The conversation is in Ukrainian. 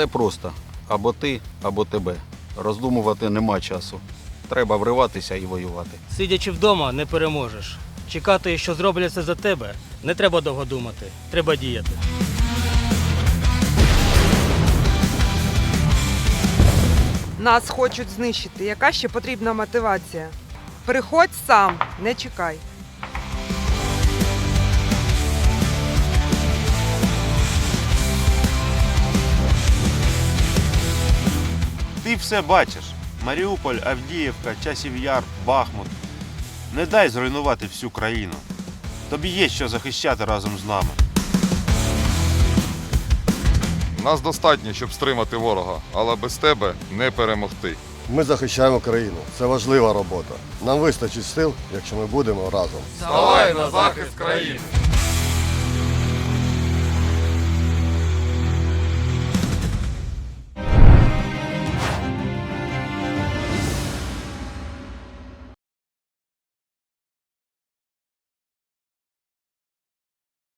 Все просто. Або ти, або тебе. Роздумувати нема часу. Треба вриватися і воювати. Сидячи вдома, не переможеш. Чекати, що зроблять це за тебе, не треба довго думати. Треба діяти. Нас хочуть знищити. Яка ще потрібна мотивація? Приходь сам, не чекай. Ти все бачиш. Маріуполь, Авдіївка, Часів Яр, Бахмут. Не дай зруйнувати всю країну. Тобі є що захищати разом з нами. Нас достатньо, щоб стримати ворога, але без тебе не перемогти. Ми захищаємо країну. Це важлива робота. Нам вистачить сил, якщо ми будемо разом. Ставай на захист країни!